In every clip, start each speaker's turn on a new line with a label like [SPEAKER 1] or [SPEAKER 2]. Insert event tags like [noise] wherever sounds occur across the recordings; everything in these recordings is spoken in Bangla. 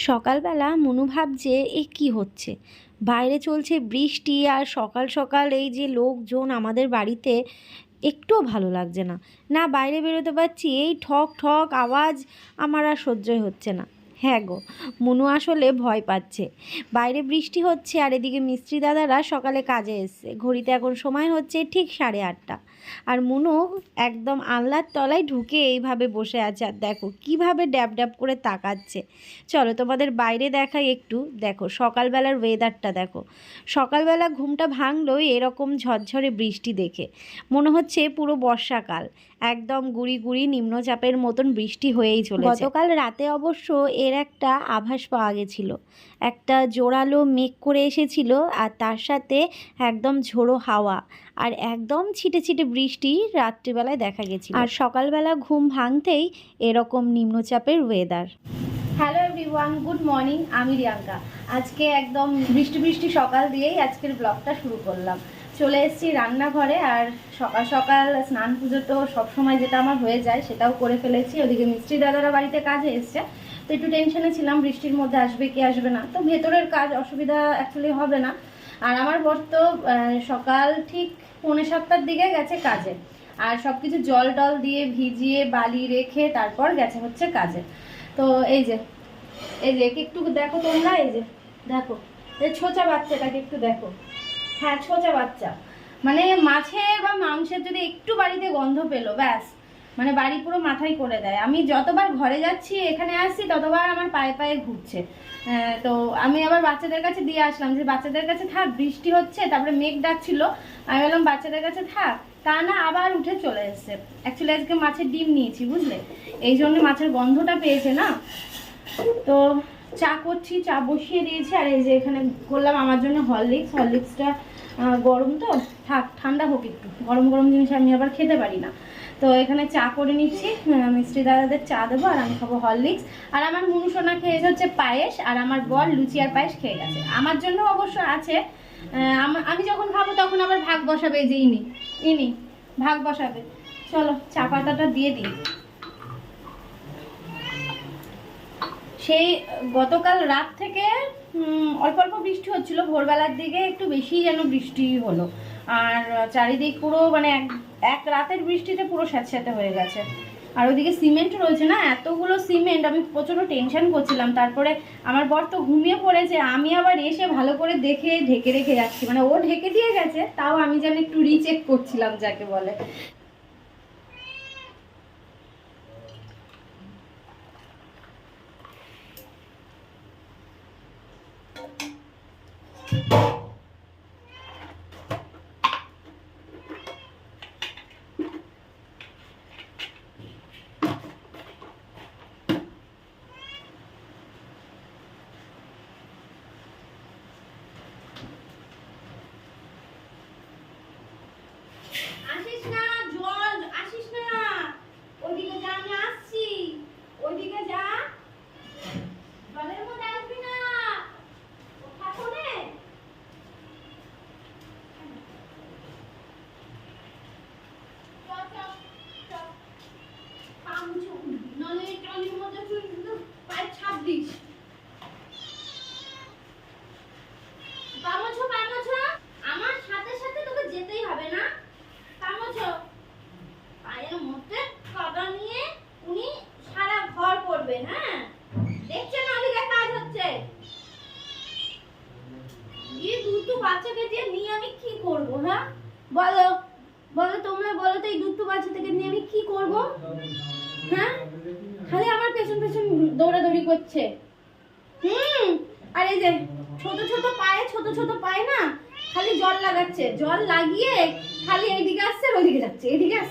[SPEAKER 1] সকালবেলা মনু ভাবছে, এ কি হচ্ছে? বাইরে চলছে বৃষ্টি আর সকাল সকাল এই যে লোকজন আমাদের বাড়িতে, একটুও ভালো লাগছে না। না, বাইরে বেরোতে পারছি। এই ঠক ঠক আওয়াজ আমার আর সহ্যই হচ্ছে না। হ্যাঁ গো। মনু আসলে ভয় পাচ্ছে। বাইরে বৃষ্টি হচ্ছে আর এদিকে মিস্ত্রি দাদারা সকালে কাজে এসছে। ঘড়িতে এখন সময় হচ্ছে ঠিক সাড়ে আটটা। আর মনু একদম আল্লার তলায় ঢুকে এইভাবে বসে আছে। আর দেখো, কীভাবে ড্যাব ড্যাব করে তাকাচ্ছে। চলো তোমাদের বাইরে দেখাই একটু। দেখো, সকালবেলার ওয়েদারটা দেখো। সকালবেলা ঘুমটা ভাঙলো এরকম ঝরঝরে বৃষ্টি দেখে। মনে হচ্ছে পুরো বর্ষাকাল। একদম গুড়ি গুড়ি নিম্নচাপের মতন বৃষ্টি হয়েই চলেছে। গতকাল রাতে অবশ্য এর একটা আভাস পাওয়া গেছিল। একটা জোরালো মেঘ করে এসেছিল আর তার সাথে একদম ঝোড়ো হাওয়া। আর একদম ছিটে ছিটে বৃষ্টি রাত্রিবেলায় দেখা গেছিল। আর সকালবেলা ঘুম ভাঙতেই এরকম নিম্নচাপের weather hello everyone good morning আমি রিয়াঙ্কা। আজকে একদম বৃষ্টি বৃষ্টি সকাল দিয়েই আজকের ব্লগটা শুরু করলাম। চলে এসেছি রান্নাঘরে আর সকাল সকাল স্নান পুজো তো সবসময় যেটা আমার হয়ে যায় সেটাও করে ফেলেছি। ওদিকে মিস্ত্রি দাদারা বাড়িতে কাজে এসছে। তো একটু টেনশনে ছিলাম বৃষ্টির মধ্যে আসবে কি আসবে না। তো ভেতরের কাজ অসুবিধা অ্যাকচুয়ালি হবে না। আর আমার বর তো সকাল ঠিক পৌনে সাতটার দিকে গেছে কাজে। আর সব কিছু জল টল দিয়ে ভিজিয়ে বালি রেখে তারপর গেছে হচ্ছে কাজে। তো এই যে এই যে একটু দেখো তোমরা, এই যে, দেখো। এই ছোচা বাচ্চাটাকে একটু দেখো। হ্যাঁ ছোচা বাচ্চা। মানে মাছের বা মাংসের যদি একটু বাড়িতে গন্ধ পেল, ব্যাস। মানে বাড়ি পুরো মাথায় করে দেয়। আমি যতবার ঘরে যাচ্ছি, এখানে আসছি, ততবার আমার পায়ে পায়ে ঘুরছে। তো আমি আবার বাচ্চাদের কাছে দিয়ে আসলাম যে, বাচ্চাদের কাছে থাক, বৃষ্টি হচ্ছে, তারপরে মেঘ ডাকছিল। আমি বললাম, বাচ্চাদের কাছে থাক। তা না, আবার উঠে চলে এসছে। অ্যাকচুয়ালি আজকে মাছের ডিম নিয়েছি, বুঝলে? এই জন্য মাছের গন্ধটা পেয়েছে না? তো চা করছি, চা বসিয়ে দিয়েছি, আর এই যে এখানে করলাম আমার জন্য হরলিক্স। হরলিক্সটা গরম তো? থাক, ঠান্ডা হোক একটু। গরম গরম জিনিস আমি আবার খেতে পারি না। তো এখানে চা করে নিচ্ছি। আহ, মিষ্টি দাদাদের চা দেবো আর আমি খাব হরলিক্স। আর আমার মনুসোনা খেয়েছে হচ্ছে পায়েস আর আমার বর লুচি আর পায়েস খেয়ে গেছে। আমার জন্য অবশ্য আছে আমি যখন খাব তখন আবার ভাগ বসাবে যে ইনি ইনি ভাগ বসাবে। চলো চা পাতাটা দিয়ে দিই। সেই গতকাল রাত থেকে অল্প অল্প বৃষ্টি হচ্ছিল। ভোরবেলার দিকে একটু বেশি যেন বৃষ্টি হলো। আর চারিদিক পুরো মানে এক রাতের বৃষ্টিতে পুরো স্যাঁতস্যাঁতে হয়ে গেছে। আর ওদিকে সিমেন্ট রয়েছে না, এতগুলো সিমেন্ট, আমি প্রচণ্ড টেনশন করছিলাম। তারপরে আমার বর তো ঘুমিয়ে পড়েছে, আমি আবার এসে ভালো করে দেখে, ঢেকে রেখে যাচ্ছি। মানে ও ঢেকে দিয়ে গেছে, তাও আমি যেন একটু রিচেক করছিলাম, যাকে বলে আসিস না জল আসিস না ওইদিকে যা আমি আসছি ওইদিকে যা জলের মধ্যে আসবি না ও থাকো রে চল, চল, চল। পা মুছে উঠবি, নাহলে এই টলির মধ্যে তুই শুধু পায়ে ছাপ দিস। পা মোছো, পা মোছো। আমার সাথে সাথে তোকে যেতেই হবে না কামছো পায়ের মধ্যে কাদা নিয়ে উনি সারা ঘর করবেন হ্যাঁ দেখছেন ওদিকে কাজ হচ্ছে এই দুটো বাচ্চাকে দিয়ে নিয়ে আমি কি করব হ্যাঁ বলো বলো তোমরা বলো তো এই দুটো বাচ্চা থেকে নিয়ে আমি কি করব হ্যাঁ খালি আমার পেছন পেছন দৌড়াদৌড়ি করছে হুম আর এই যে ছোট ছোট পায়ে ছোট ছোট পায়ে না খালি জল লাগাচ্ছে জল লাগিয়ে খালি এইদিকে আসছে আর ওইদিকে যাচ্ছে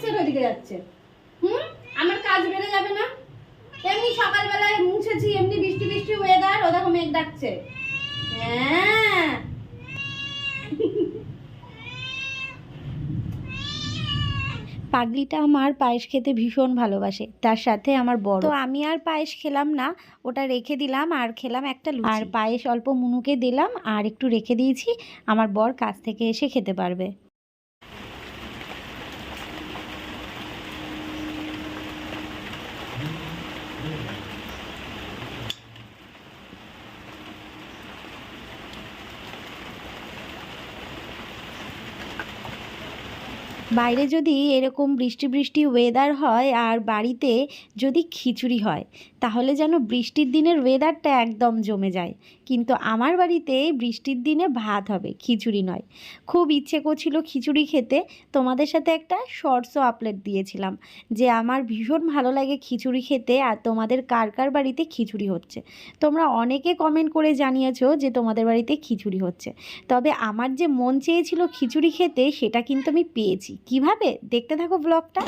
[SPEAKER 1] এদিকে ওইদিকে যাচ্ছে? হুম? আমার কাজ বেড়ে যাবে না? এমনি সকালবেলায় মুছেছি এমনি বৃষ্টি বৃষ্টি ওয়েদার ও দেখো মেঘ ডাকছে। হ্যাঁ। পাগলিটা আমার পায়েস খেতে ভীষণ ভালোবাসে তার সাথে আমার বড়। তো আমি আর পায়েস খেলাম না ওটা রেখে দিলাম আর খেলাম একটা লুচি। আর পায়েস অল্প মুনুকে দিলাম আর একটু রেখে দিয়েছি আমার বর কাছ থেকে এসে খেতে পারবে।
[SPEAKER 2] বাইরে যদি এরকম বৃষ্টি বৃষ্টি ওয়েদার হয় আর বাড়িতে যদি খিচুড়ি হয়, তাহলে যেন বৃষ্টির দিনের ওয়েদারটা একদম জমে যায়। কিন্তু আমার বাড়িতে বৃষ্টির দিনে ভাত হবে, খিচুড়ি নয়। খুব ইচ্ছে করছিল খিচুড়ি খেতে। তোমাদের সাথে একটা শর্টসও আপলোড দিয়েছিলাম, যে আমার ভীষণ ভালো লাগে খিচুড়ি খেতে আর তোমাদের কার কার বাড়িতে খিচুড়ি হচ্ছে। তোমরা অনেকে কমেন্ট করে জানিয়েছো যে তোমাদের বাড়িতে খিচুড়ি হচ্ছে। তবে আমার যে মন চেয়েছিল খিচুড়ি খেতে, সেটা কিন্তু আমি পেয়েছি। কীভাবে? দেখতে থাকো ব্লগটা।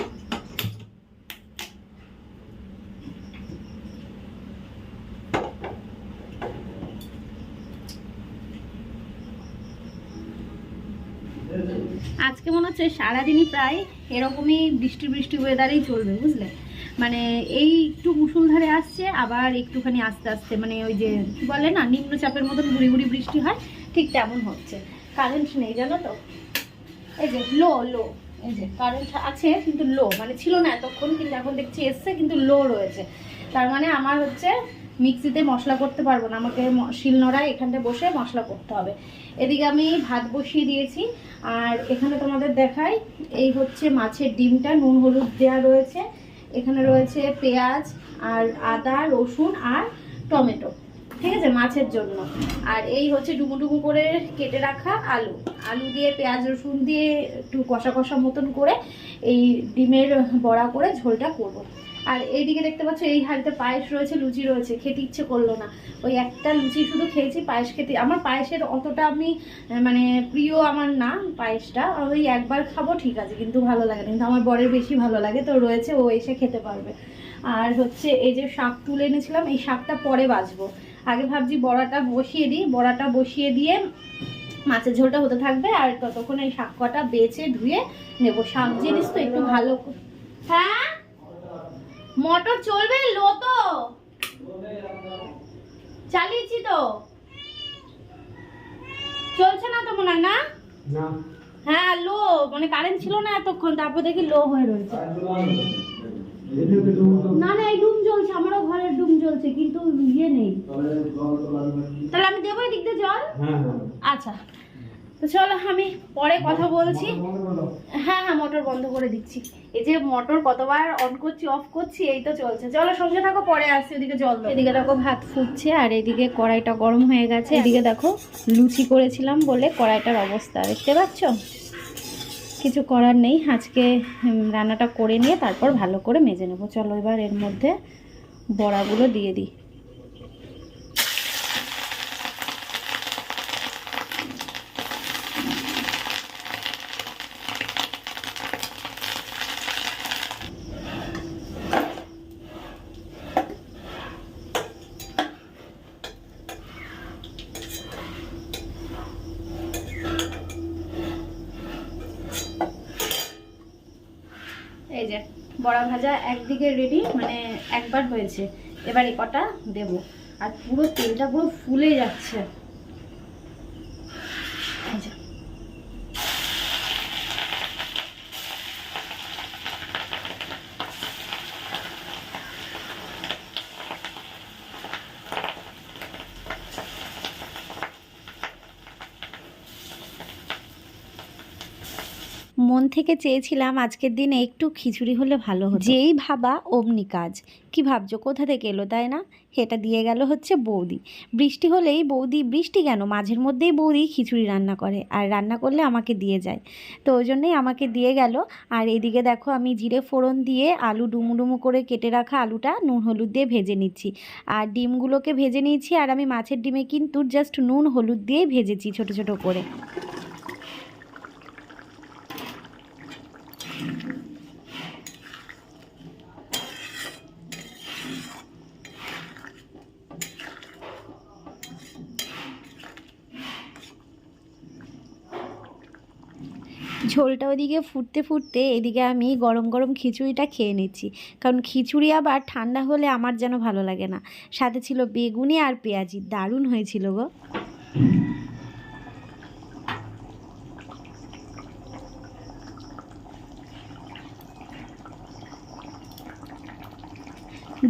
[SPEAKER 1] আজকে মনে হচ্ছে সারাদিনই প্রায় এরকমই বৃষ্টি বৃষ্টি ওয়েদারেই চলবে, বুঝলে? মানে এই একটু মুসুলধারে আসছে, আবার একটুখানি আস্তে আস্তে মানে ওই যে বলে না, নিম্নচাপের মতন গুড়ি গুড়ি বৃষ্টি হয়, ঠিক তেমন হচ্ছে। কারেন্ট নেই, জানো তো? এই যে লো লো এই যে কারেন্ট আছে, কিন্তু লো মানে ছিল না এতক্ষণ, কিন্তু এখন দেখছি এসছে, কিন্তু লো রয়েছে। তার মানে আমার হচ্ছে মিক্সিতে মশলা করতে পারব না, আমাকে শিলনোড়ায় এখানটায় বসে মশলা করতে হবে। এদিকে আমি ভাত বসিয়ে দিয়েছি, আর এখানে তোমাদের দেখাই, এই হচ্ছে মাছের ডিমটা, নুন হলুদ দেওয়া রয়েছে। এখানে রয়েছে পেঁয়াজ, আর আদা, রসুন, আর টমেটো। ঠিক আছে? মাছের জন্য। আর এই হচ্ছে ডুমু ডুমু করে কেটে রাখা আলু। আলু দিয়ে পেঁয়াজ, রসুন দিয়ে একটু কষা কষা মতন করে এই ডিমের বড়া করে ঝোলটা করব। আর এইদিকে দেখতে পাচ্ছ, এই হাঁড়িতে পায়েস রয়েছে, লুচি রয়েছে। খেতে ইচ্ছে করল না। ওই একটা লুচি শুধু খেয়েছি, পায়েস খেতে আমার পায়েসের অতটা আমি মানে প্রিয় আমার না পায়েসটা। ওই একবার খাব, ঠিক আছে, কিন্তু ভালো লাগে কিন্তু আমার বরের বেশি ভালো লাগে, তো রয়েছে, ও এসে খেতে পারবে। আর হচ্ছে এই যে শাক তুলে এনেছিলাম, এই শাকটা পরে বাজবো আগে ভাবছি বড়াটা বসিয়ে দিই। বড়াটা বসিয়ে দিয়ে মাছের ঝোলটা হতে থাকবে আর ততক্ষণ এই শাক কটা বেছে ধুয়ে নেব। শাক জিনিস তো একটু ভালো হ্যাঁ? মোটর চলবে? লো তো চালিয়েছি তো। চলছে না তো মনে হয় না? হ্যাঁ লো। মানে কারেন্ট ছিল না এতক্ষণ তারপর দেখি লো হয়ে রয়েছে।
[SPEAKER 3] তো।
[SPEAKER 1] না না এই ডুম জ্বলছে আমারও ঘরের ডুম জ্বলছে কিন্তু ইয়ে নেই।
[SPEAKER 3] তাহলে
[SPEAKER 1] আমি দেবো এদিক দিয়ে জল?
[SPEAKER 3] হ্যাঁ হ্যাঁ।
[SPEAKER 1] আচ্ছা। তো চলো আমি পরে কথা বলছি। হ্যাঁ হ্যাঁ মোটর বন্ধ করে দিচ্ছি। এই যে মোটর কতবার অন করছি অফ করছি এই তো চলছে। চলো সঙ্গে থাকো পরে আসছি ওদিকে জল
[SPEAKER 2] এদিকে দেখো ভাত ফুটছে আর এদিকে কড়াইটা গরম হয়ে গেছে। এদিকে দেখো লুচি করেছিলাম বলে কড়াইটার অবস্থা দেখতে পাচ্ছ? কিছু করার নেই। আজকে রান্নাটা করে নিয়ে তারপর ভালো করে মেজে নেব। চলো এবার এর মধ্যে বড়াগুলো দিয়ে দিই
[SPEAKER 1] এই যে বড়া ভাজা একদিকে রেডি মানে একবার হয়েছে। এবার এ কটা দেবো? আর পুরো তেলটা পুরো ফুলে যাচ্ছে।
[SPEAKER 2] মন থেকে চেয়েছিলাম আজকের দিনে একটু খিচুড়ি হলে ভালো হতো। যেই ভাবা অমনি কাজ। কি ভাবছ? কোথা থেকে এলো তাই না? এটা দিয়ে গেল হচ্ছে বৌদি। বৃষ্টি হলেই বৌদি বৃষ্টি কেন? মাঝের মধ্যেই বৌদি খিচুড়ি রান্না করে আর রান্না করলে আমাকে দিয়ে যায়। তো ওই জন্যই আমাকে দিয়ে গেল। আর এদিকে দেখো আমি জিরে ফোড়ন দিয়ে আলু ডুমু ডুমু করে কেটে রাখা আলুটা নুন হলুদ দিয়ে ভেজে নিচ্ছি। আর ডিমগুলোকে ভেজে নিয়েছি আর আমি মাছের ডিমে কিন্তু জাস্ট নুন হলুদ দিয়েই ভেজেছি ছোট ছোট করে। ঝোলটা ওদিকে ফুটতে ফুটতে এদিকে আমি গরম গরম খিচুড়িটা খেয়ে নিচ্ছি। কারণ খিচুড়ি আবার ঠান্ডা হলে আমার যেন ভালো লাগে না। সাথে ছিল বেগুনি আর পেঁয়াজি। দারুণ হয়েছিল গো।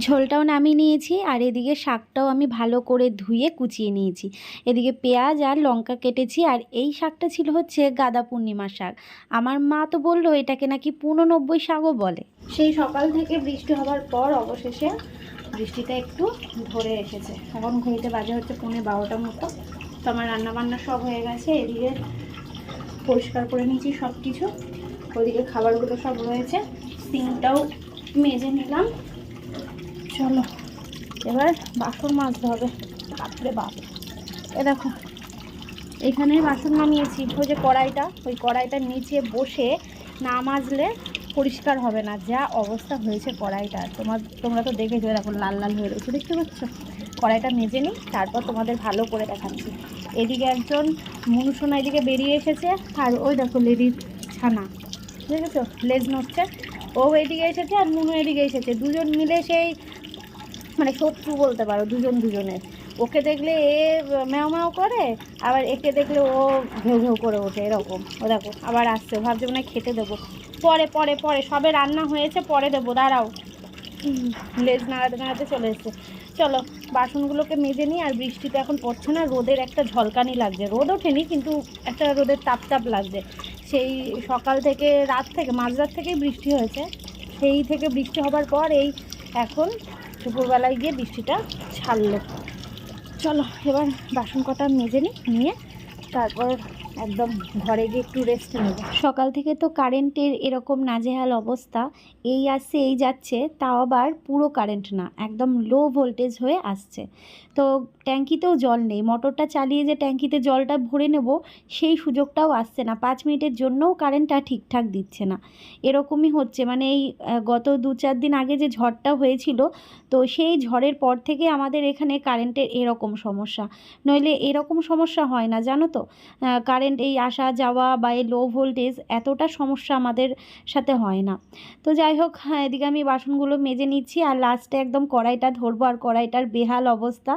[SPEAKER 2] ঝোলটাও নামিয়ে নিয়েছি আর এদিকে শাকটাও আমি ভালো করে ধুয়ে কুচিয়ে নিয়েছি। এদিকে পেঁয়াজ আর লঙ্কা কেটেছি আর এই শাকটা ছিল হচ্ছে গাদা পূর্ণিমার শাক। আমার মা তো বলল এটাকে নাকি পূর্ণনব্বই শাকও বলে।
[SPEAKER 1] সেই সকাল থেকে বৃষ্টি হওয়ার পর অবশেষে বৃষ্টিটা একটু ধরে এসেছে। এখন ঘড়িতে বাজে হচ্ছে পৌনে বারোটার মতো। তো আমার রান্নাবান্না সব হয়ে গেছে। এদিকে পরিষ্কার করে নিয়েছি সব কিছু ওইদিকে খাবারগুলো সব রয়েছে। সিঙ্কটাও মেজে নিলাম। চলো। এবার বাসন মাজতে হবে। বাপরে বাপ। এ দেখো, এখানে বাসন নামিয়েছি। ওই যে কড়াইটা, ওই কড়াইটার নিচে বসে না মাজলে পরিষ্কার হবে না। যা অবস্থা হয়েছে কড়াইটা। তোমার, তোমরা তো দেখেছ দেখো লাল লাল হয়ে রয়েছে। দেখতে পাচ্ছ? কড়াইটা মেজে নিই, তারপর তোমাদের ভালো করে দেখাচ্ছি। এদিকে একজন মনুসোনা এদিকে বেরিয়ে এসেছে। আর ওই দেখো লেডির ছানা। দেখেছ? লেজ নড়ছে। ও এদিকে এসেছে আর মুনু এদিকে এসেছে। দুজন মিলে সেই মানে শত্রু বলতে পারো, দুজন দুজনের। ওকে দেখলে এ ম্যাও ম্যাও করে, আবার একে দেখলে ও ঘেউ ঘেউ করে ওঠে, এরকম। ও দেখো, আবার আসছে, ভাবছে মনে খেতে দেবো। পরে পরে পরে, সবে রান্না হয়েছে, পরে দেবো, দাঁড়াও। লেজ নাড়াতে নাড়াতে চলে এসছে। চলো, বাসনগুলোকে মেজে নিই, আর বৃষ্টিতে এখন পড়ছে না, রোদের একটা ঝলকানি লাগছে। রোদ ওঠেনি, কিন্তু একটা রোদের তাপ তাপ লাগছে। সেই সকাল থেকে রাত থেকে, মাঝরাত থেকেই বৃষ্টি হয়েছে। সেই থেকে বৃষ্টি হবার পর এই এখন দুপুরবেলায় গিয়ে বৃষ্টিটা ছাড়লো। চলো এবার বাসন কটা মেজে নিই নিয়ে তারপর একদম ঘরে গিয়ে একটু রেস্ট নেব।
[SPEAKER 2] সকাল থেকে তো কারেন্টের এরকম নাজেহাল অবস্থা, এই আসছে, এই যাচ্ছে, তাও আবার পুরো কারেন্ট না, একদম লো ভোল্টেজ হয়ে আসছে। তো ট্যাঙ্কিতেও জল নেই মোটরটা চালিয়ে যে ট্যাঙ্কিতে জলটা ভরে নেব, সেই সুযোগটাও আসছে না, পাঁচ মিনিটের জন্যও কারেন্টটা ঠিকঠাক দিচ্ছে না। এরকমই হচ্ছে মানে এই গত দু চার দিন আগে যে ঝড়টা হয়েছিল, তো সেই ঝড়ের পর থেকে আমাদের এখানে কারেন্টের এরকম সমস্যা। নইলে এরকম সমস্যা হয় না, জানো তো? এই আসা যাওয়া বা এই লো ভোল্টেজ এতটা সমস্যা আমাদের সাথে হয় না। তো যাই হোক হ্যাঁ, এদিকে আমি বাসনগুলো মেজে নিচ্ছি আর লাস্টে একদম কড়াইটা ধরবো আর কড়াইটার বেহাল অবস্থা।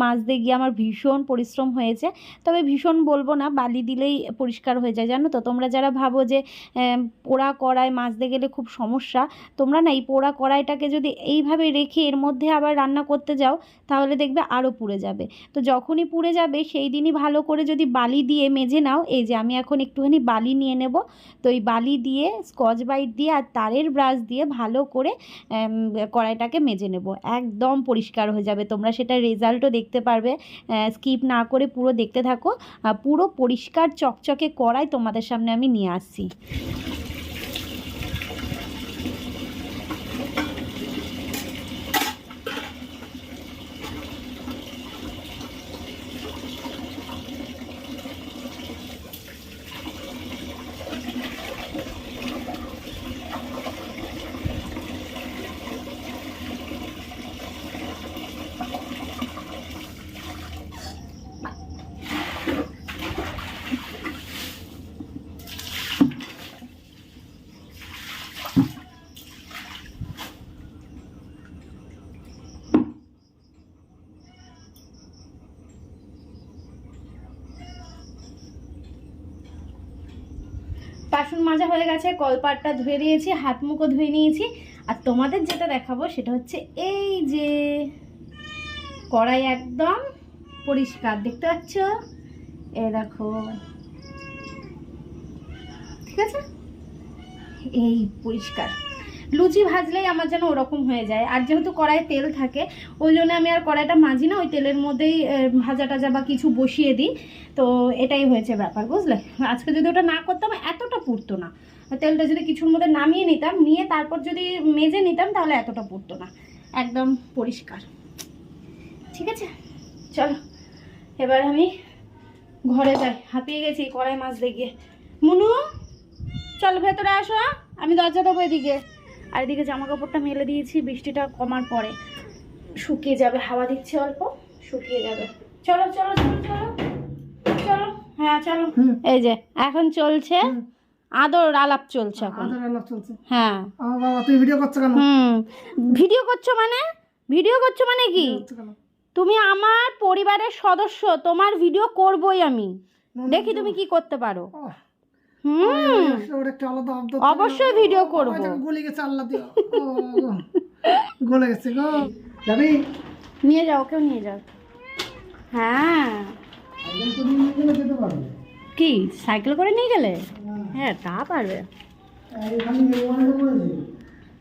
[SPEAKER 2] মাজতে গিয়ে আমার ভীষণ পরিশ্রম হয়েছে। তবে ভীষণ বলব না বালি দিলেই পরিষ্কার হয়ে যায় জানো তো? তোমরা যারা ভাবো যে পোড়া কড়াই মাজতে গেলে খুব সমস্যা তোমরা না এই পোড়া কড়াইটাকে যদি এইভাবে রেখে এর মধ্যে আবার রান্না করতে যাও তাহলে দেখবে আরও পুড়ে যাবে। তো যখনই পুড়ে যাবে সেই দিনই ভালো করে যদি বালি দিয়ে মেজে নাও, এই যে আমি এখন একটুখানি বালি নিয়ে নেব। তো এই বালি দিয়ে, স্কচ বাইট দিয়ে আর তারের ব্রাশ দিয়ে ভালো করে কড়াইটাকে মেজে নেব। একদম পরিষ্কার হয়ে যাবে। তোমরা সেটা রেজাল্টও দেখতে পারবে। স্কিপ না করে পুরো দেখতে থাকো। পুরো পরিষ্কার চকচকে কড়াই তোমাদের সামনে আমি নিয়ে আসছি
[SPEAKER 1] বাসন মাজা হয়ে গেছে, কলপাটটা ধুয়ে নিয়েছি, হাত মুখও ধুয়ে নিয়েছি। আর তোমাদের যেটা দেখাবো সেটা হচ্ছে এই যে কড়াই একদম পরিষ্কার, দেখতে পাচ্ছ? এ দেখো। ঠিক আছে? এই পরিষ্কার। লুচি ভাজলেই আমার যেন ওরকম হয়ে যায়। আর যেহেতু কড়াইয়ে তেল থাকে, ওই জন্য আমি আর কড়াইটা মাজি না, ওই তেলের মধ্যেই ভাজা টাজা বা কিছু বসিয়ে দিই। তো এটাই হয়েছে ব্যাপার, বুঝলে? আজকে যদি ওটা না করতাম, এতটা পুড়তো না। তেলটা যদি কিছুর মধ্যে নামিয়ে নিতাম, নিয়ে তারপর যদি মেজে নিতাম, তাহলে এতটা পুড়তো না। একদম পরিষ্কার। ঠিক আছে? চলো, এবার আমি ঘরে যাই। হাঁপিয়ে গেছি কড়াই মাছ দেখিয়ে মুনু, চল ভেতরে আসো আমি দরজা দেবো এদিকে। আর এদিকে জামা কাপড়টা মেলে দিয়েছি বৃষ্টিটা কমার পরে। শুকিয়ে যাবে হাওয়া দিচ্ছে অল্প শুকিয়ে যাবে। চলো চলো চলো চলো চলো। হ্যাঁ চলো। এই যে এখন চলছে আদর আলাপ চলছে এখন।
[SPEAKER 3] আধার আলাপ চলছে।
[SPEAKER 1] হ্যাঁ।
[SPEAKER 3] আমার বাবা তুমি ভিডিও করছ কেন?
[SPEAKER 1] হুম। ভিডিও করছ মানে? ভিডিও করছ মানে কি? তুমি আমার পরিবারের সদস্য তোমার ভিডিও করবই আমি। দেখি তুমি কি করতে পারো। হুম।
[SPEAKER 3] ওর একটা আলাদা
[SPEAKER 1] অবশ্যই
[SPEAKER 3] থাকে।
[SPEAKER 1] video
[SPEAKER 3] ও,
[SPEAKER 1] করব।
[SPEAKER 3] গলি গেছে আল্লাহ। গলে গেছে গো। যাবি?
[SPEAKER 1] নিয়ে যাও কেউ নিয়ে যাও। হ্যাঁ। কি সাইকেল করে নিয়ে গেলে? হ্যাঁ। তা পারবে।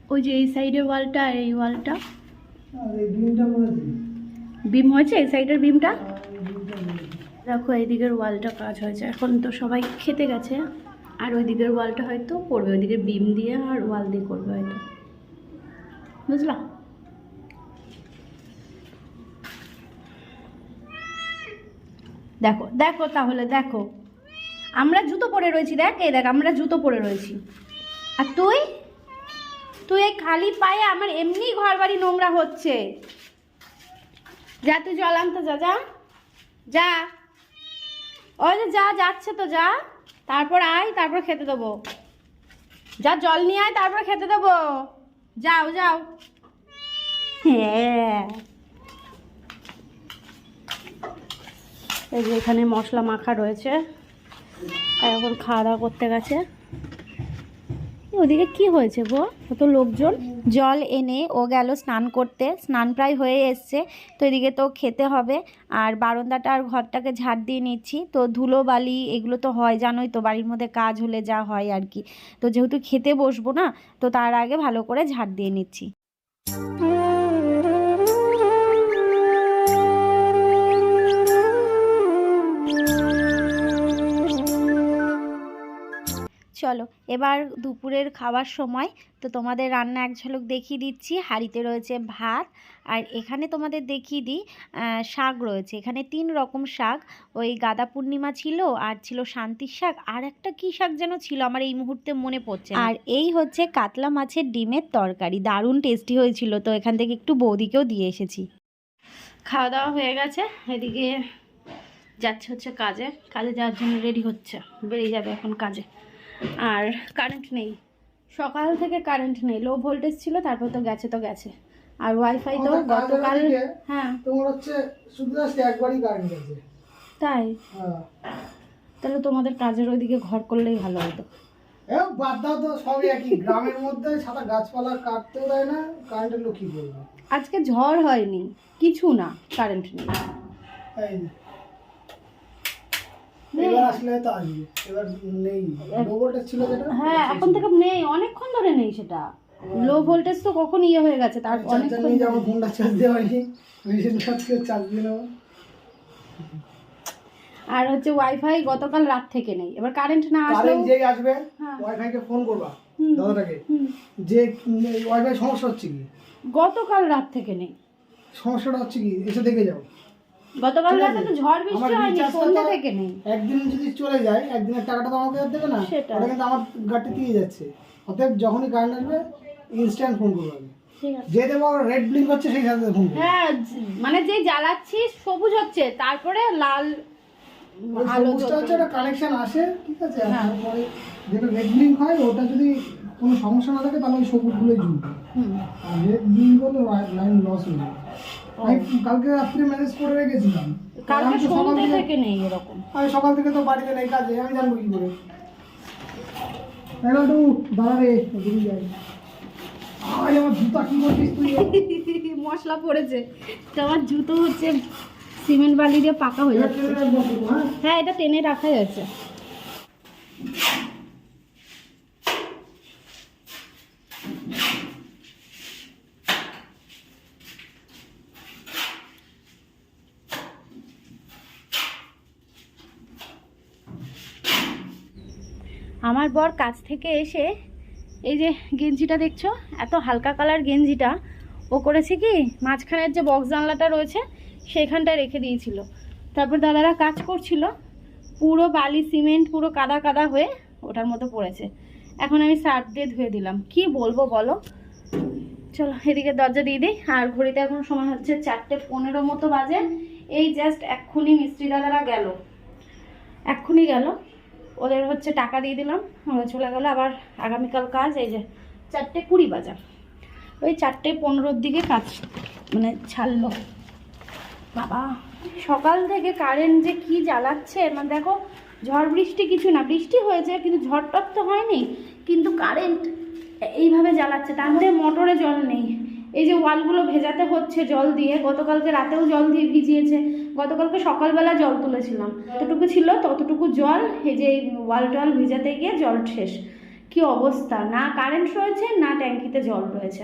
[SPEAKER 1] ওই যে এই সাইডের ওয়ালটা আর এই ওয়ালটা। বিম হয়েছে? এই সাইডের বিমটা দেখো এই দিকের ওয়ালটা কাজ হয়েছে। এখন তো সবাই খেতে গেছে। আর ওই দিকের ওয়ালটা হয়তো করবে ওই দিকের বিম দিয়ে আর ওয়াল দিয়ে করবে হয়তো। বুঝলা? দেখো দেখো তাহলে, দেখো। আমরা জুতো পরে রয়েছি, দেখ এই দেখ, আমরা জুতো পরে রয়েছি। আর তুই? তুই এই খালি পায়ে আমার এমনি ঘর বাড়ি নোংরা হচ্ছে। যা, তুই জল আনতে যা যা। যা। ওই যে যা, যাচ্ছে তো যা। তারপর আয়, তারপর খেতে দেবো। যা জল নিয়ে আয়, তারপর খেতে দেবো। যাও যাও। হ্যাঁ। এই যে এখানে মশলা মাখা রয়েছে। এখন খাওয়া দাওয়া করতে গেছে। ওদিকে কি হয়েছে গো কত লোকজন?
[SPEAKER 2] জল এনে ও গেল স্নান করতে। স্নান প্রায় হয়ে এসছে তো এদিকে তো খেতে হবে। আর বারান্দাটা আর ঘরটাকে ঝাড় দিয়ে নিচ্ছি। তো ধুলো বালি এগুলো তো হয় জানোই তো বাড়ির মধ্যে কাজ হলে যা হয় আর কি। তো যেহেতু খেতে বসবো না তো তার আগে ভালো করে ঝাড় দিয়ে নিচ্ছি। চলো এবার দুপুরের খাওয়ার সময় তো তোমাদের রান্না এক ঝলক দেখিয়ে দিচ্ছি। হাঁড়িতে রয়েছে ভাত আর এখানে তোমাদের দেখিয়ে দিই শাক রয়েছে। এখানে তিন রকম শাক ওই গাদা পূর্ণিমা ছিল আর ছিল শান্তির শাক। আর একটা কী শাক যেন ছিল আমার এই মুহূর্তে মনে পড়ছে আর এই হচ্ছে কাতলা মাছের ডিমের তরকারি। দারুণ টেস্টি হয়েছিল তো এখান থেকে একটু বৌদিকেও দিয়ে এসেছি।
[SPEAKER 1] খাওয়া দাওয়া হয়ে গেছে এদিকে যাচ্ছে হচ্ছে কাজে। কাজে যাওয়ার জন্য রেডি হচ্ছে বেরিয়ে যাবে এখন কাজে। আর কারেন্ট নেই। সকাল থেকে কারেন্ট নেই। লো ভোল্টেজ ছিল তারপর তো গেছে তো গেছে। আর ওয়াইফাই তো গতকাল হ্যাঁ।
[SPEAKER 3] তোমার হচ্ছে শুধু একবারই কারেন্ট গেছে।
[SPEAKER 1] তাই?
[SPEAKER 3] হ্যাঁ।
[SPEAKER 1] তাহলে তোমাদের কাজের ওইদিকে ঘর করলেই ভালো হতো।
[SPEAKER 3] বাদ দাও তো সবই একই। গ্রামের মধ্যে সাদা গাছপালা কাটতেও দেয় না কারেন্টের লোক কি করবে।
[SPEAKER 1] আজকে ঝড় হয়নি কিছু না কারেন্ট নেই।
[SPEAKER 3] এই যে। এবার আসলে তো আসবে। এবার নেই। লো ভোল্টেজ ছিল যেটা
[SPEAKER 1] হ্যাঁ এখন থেকে নেই অনেকক্ষণ ধরে নেই সেটা। লো ভোল্টেজ তো কখন ইয়ে হয়ে গেছে তার অনেকক্ষণ
[SPEAKER 3] যাব ফোনটা চার্জ দেওয়া হয়নি মেশিন চার্জ চার্জ দিয়ে নেব
[SPEAKER 1] আর হচ্ছে ওয়াইফাই গতকাল রাত থেকে নেই। এবার কারেন্ট না
[SPEAKER 3] কারেন্ট যেই আসবে
[SPEAKER 1] হ্যাঁ।
[SPEAKER 3] ওয়াইফাই কে ফোন করবা দাদাটাকে। যে ওয়াইফাই সমস্যা হচ্ছে কি?
[SPEAKER 1] গতকাল রাত থেকে নেই।
[SPEAKER 3] সমস্যাটা হচ্ছে কি? এসে দেখে যাও।
[SPEAKER 1] গতকাল রাতে তো ঝড় বৃষ্টি হয়নি
[SPEAKER 3] recharge টা
[SPEAKER 1] সন্ধ্যে
[SPEAKER 3] তো-
[SPEAKER 1] থেকে নেই।
[SPEAKER 3] একদিন যদি চলে যায় একদিনের টাকাটা তো আমাকে দেবে না কিন্তু আমার দিয়ে যাচ্ছে। অতএব যখনই কারেন্ট আসবে ইনস্ট্যান্ট ফোন করব যে দেবো রেড ব্লিঙ্ক হচ্ছে সেই সাথে ফোন
[SPEAKER 1] হ্যাঁ মানে যে জ্বালাচ্ছি সবুজ হচ্ছে তারপরে লাল আলো
[SPEAKER 3] হচ্ছে। একটা আসে ঠিক আছে?
[SPEAKER 1] হ্যাঁ।
[SPEAKER 3] তারপরে যেটা রেড ব্লিঙ্ক হয় ওটা যদি কোনো সমস্যা না থাকে তাহলে ওই সবুজগুলো জ্বলবে।
[SPEAKER 1] হুম।
[SPEAKER 3] আর রেড ব্লিঙ্ক হলে লাইন লস হয়ে আমি কালকে রাত্রে ম্যানেজ করে রেখেছিলাম।
[SPEAKER 1] কালকে সন্ধ্যে
[SPEAKER 3] থেকে-
[SPEAKER 1] নেই এরকম।
[SPEAKER 3] আমি সকাল থেকে তো বাড়িতে নেই কাজে আমি জানব কি করে। একটু দাঁড়া রে ওদিকে যাই। আয় আমার জুতা কি করছিস তুই? [laughs]
[SPEAKER 1] মশলা পড়েছে। তো আমার জুতো হচ্ছে সিমেন্ট বালি দিয়ে পাকা হয়ে যাচ্ছে।
[SPEAKER 3] হ্যাঁ?
[SPEAKER 1] হ্যাঁ এটা টেনে রাখা যাচ্ছে আমার বর কাজ থেকে এসে এই যে গেঞ্জিটা দেখছ? এত হালকা কালার গেঞ্জিটা। ও করেছে কি? মাঝখানের যে বক্স জানলাটা রয়েছে সেখানটায় রেখে দিয়েছিল। তারপর দাদারা কাজ করছিল। পুরো বালি, সিমেন্ট, পুরো কাদা কাদা হয়ে ওটার মতো পড়েছে। এখন আমি সার্ফ দিয়ে ধুয়ে দিলাম। কি বলব বলো? চলো, এদিকে দরজা দিয়ে দিই। আর ঘড়িতে এখন সময় হচ্ছে চারটে পনেরো মতো বাজে। এই জাস্ট এক্ষুনি মিস্ত্রি দাদারা গেল। এক্ষুনি গেল। ওদের হচ্ছে টাকা দিয়ে দিলাম চলে গেলো। আবার আগামীকাল কাজ, এই যে চারটে কুড়ি বাজার। ওই চারটে পনেরোর দিকে কাজ মানে ছাড়লো। বাবা, সকাল থেকে কারেন্ট যে কি জ্বালাচ্ছে মানে দেখো, ঝড় বৃষ্টি কিছু না, বৃষ্টি হয়েছে, কিন্তু ঝড় টপ তো হয়নি, কিন্তু কারেন্ট এইভাবে জ্বালাচ্ছে, তার মধ্যে মোটরে জল নেই। এই যে ওয়ালগুলো ভেজাতে হচ্ছে জল দিয়ে, গতকালকে রাতেও জল দিয়ে ভিজিয়েছে, গতকালকে সকালবেলা জল তুলেছিলাম। যতটুকু ছিল ততটুকু জল, এই যে এই ওয়াল টল ভিজাতে গিয়ে জল শেষ। কি অবস্থা? না কারেন্ট রয়েছে, না ট্যাঙ্কিতে জল রয়েছে।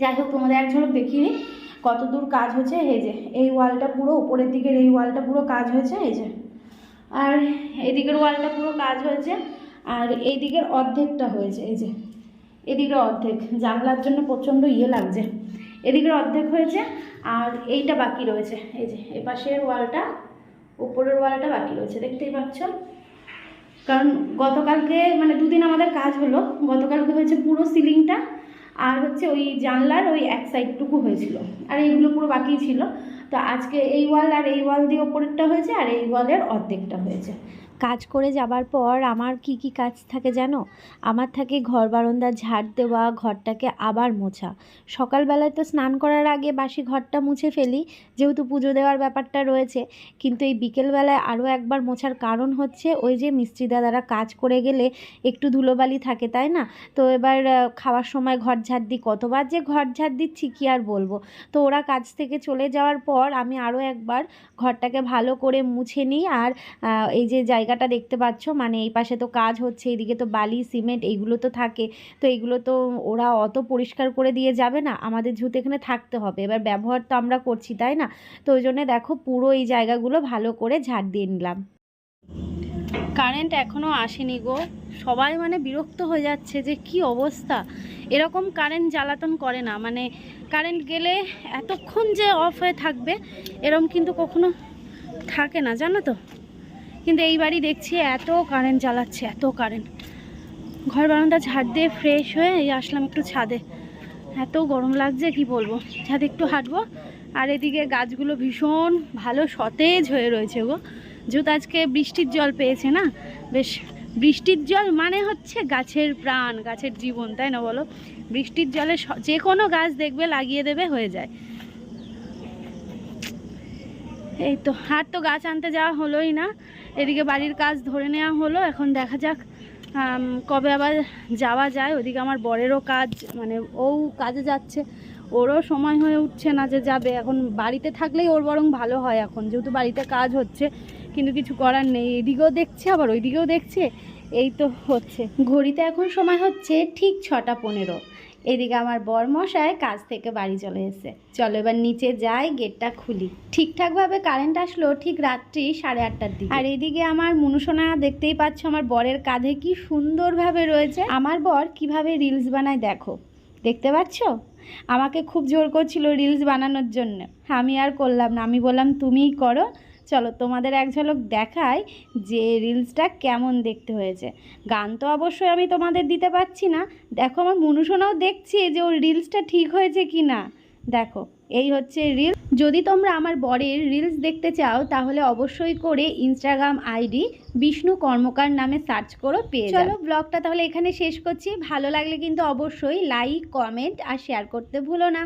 [SPEAKER 1] যাই হোক, তোমাদের এক ঝলক দেখিয়ে নিই। কত দূর কাজ হয়েছে এই যে, এই ওয়ালটা পুরো, উপরের দিকের এই ওয়ালটা পুরো কাজ হয়েছে, এই যে। আর এদিকের ওয়ালটা পুরো কাজ হয়েছে, আর এই দিকের অর্ধেকটা হয়েছে, এই যে। এদিকের অর্ধেক। জানলার জন্য প্রচণ্ড ইয়ে লাগছে। এদিকের অর্ধেক হয়েছে আর এইটা বাকি রয়েছে। এই যে এপাশের ওয়ালটা, উপরের ওয়ালটা বাকি রয়েছে। দেখতেই পাচ্ছ? কারণ গতকালকে মানে দুদিন আমাদের কাজ হলো, গতকালকে হয়েছে পুরো সিলিংটা আর হচ্ছে ওই জানলার ওই এক সাইডটুকু হয়েছিল। আর এইগুলো পুরো বাকি ছিল। তো আজকে এই ওয়াল আর এই ওয়াল দিয়ে ওপরেরটা হয়েছে আর এই ওয়ালের অর্ধেকটা হয়েছে।
[SPEAKER 2] কাজ করে যাবার পর আমার কি কি কাজ থাকে জানো? আমার থাকে ঘর বারান্দা, ঝাড় দেওয়া, ঘরটাকে আবার মোছা। সকালবেলায় তো স্নান করার আগে বাসি ঘরটা মুছে ফেলি, যেহেতু পুজো দেওয়ার ব্যাপারটা রয়েছে। কিন্তু এই বিকেলবেলায় আরও একবার মোছার কারণ হচ্ছে ওই যে মিস্ত্রি দাদারা কাজ করে গেলে একটু ধুলোবালি থাকে, তাই না? তো এবার খাওয়ার সময় ঘর ঝাড় দিই। কতবার যে ঘর ঝাড় দিচ্ছি কি আর বলব? তো ওরা কাজ থেকে চলে যাওয়ার পর আমি আরও একবার ঘরটাকে ভালো করে মুছে নিই আর এই যে জায়গাটা দেখতে পাচ্ছ? মানে এই পাশে তো কাজ হচ্ছে এইদিকে তো বালি, সিমেন্ট এইগুলো তো থাকে। তো এগুলো তো ওরা অত পরিষ্কার করে দিয়ে যাবে না। আমাদের যেহেতু এখানে থাকতে হবে। এবার ব্যবহার তো আমরা করছি, তাই না? তো ওই জন্য দেখো পুরো এই জায়গাগুলো ভালো করে ঝাড় দিয়ে নিলাম। কারেন্ট এখনও আসেনি গো। সবাই মানে বিরক্ত হয়ে যাচ্ছে যে কি অবস্থা? এরকম কারেন্ট জ্বালাতন করে না। মানে কারেন্ট গেলে এতক্ষণ যে অফ হয়ে থাকবে এরকম কিন্তু কখনো থাকে না। জানো তো? কিন্তু এই বাড়ি দেখছি এত কারেন্ট জ্বালাচ্ছে, এত কারেন্ট ঘর বারান্দা ঝাড় দিয়ে ফ্রেশ হয়ে এই আসলাম একটু ছাদে। এত গরম লাগছে, কি বলব? ছাদে একটু হাঁটবো। আর এদিকে গাছগুলো ভীষণ ভালো সতেজ হয়ে রয়েছে গো। যেহেতু আজকে বৃষ্টির জল পেয়েছে না? বেশ, বৃষ্টির জল মানে হচ্ছে গাছের প্রাণ, গাছের জীবন, তাই না বলো? বৃষ্টির জলে যে কোনো গাছ দেখবে লাগিয়ে দেবে, হয়ে যায়। এই তো, আর তো গাছ আনতে যাওয়া হলোই না। এদিকে বাড়ির কাজ ধরে নেওয়া হলো, এখন দেখা যাক কবে আবার যাওয়া যায়। ওদিকে আমার বরেরও কাজ মানে ও কাজে যাচ্ছে, ওরও সময় হয়ে উঠছে না যে যাবে। এখন বাড়িতে থাকলেই ওর বরং ভালো হয় এখন, যেহেতু বাড়িতে কাজ হচ্ছে, কিন্তু কিছু করার নেই। এদিকেও দেখছে আবার, ওইদিকেও দেখছে, এই তো হচ্ছে। ঘড়িতে এখন সময় হচ্ছে ঠিক ছটা পনেরো। এদিকে আমার বরমশাই কাজ থেকে বাড়ি চলে এসেছে। চলো এবার নিচে যাই, গেটটা খুলি। ঠিকঠাকভাবে কারেন্ট আসলো ঠিক রাত্রি সাড়ে আটটার দিকে। আর এদিকে আমার মনুসোনা দেখতেই পাচ্ছ আমার বরের কাঁধে কি সুন্দরভাবে রয়েছে। আমার বর কীভাবে রিলস বানায় দেখো। দেখতে পাচ্ছ? আমাকে খুব জোর করছিল রিলস বানানোর জন্য। আমি আর করলাম না। আমি বললাম, তুমিই করো। চলো তোমাদের এক ঝলক দেখাই যে রিলসটা কেমন দেখতে হয়েছে। গান তো অবশ্যই আমি তোমাদের দিতে পারছি না। দেখো আমার মনুষণাও দেখছি যে ওর রিলসটা ঠিক হয়েছে কি না দেখো, এই হচ্ছে রিলস যদি তোমরা আমার বরের রিলস দেখতে চাও, তাহলে অবশ্যই করে ইনস্টাগ্রাম আইডি বিষ্ণু কর্মকার নামে সার্চ করো, পেয়ে। চলো ব্লগটা তাহলে এখানে শেষ করছি। ভালো লাগলে কিন্তু অবশ্যই লাইক কমেন্ট আর শেয়ার করতে ভুলো না।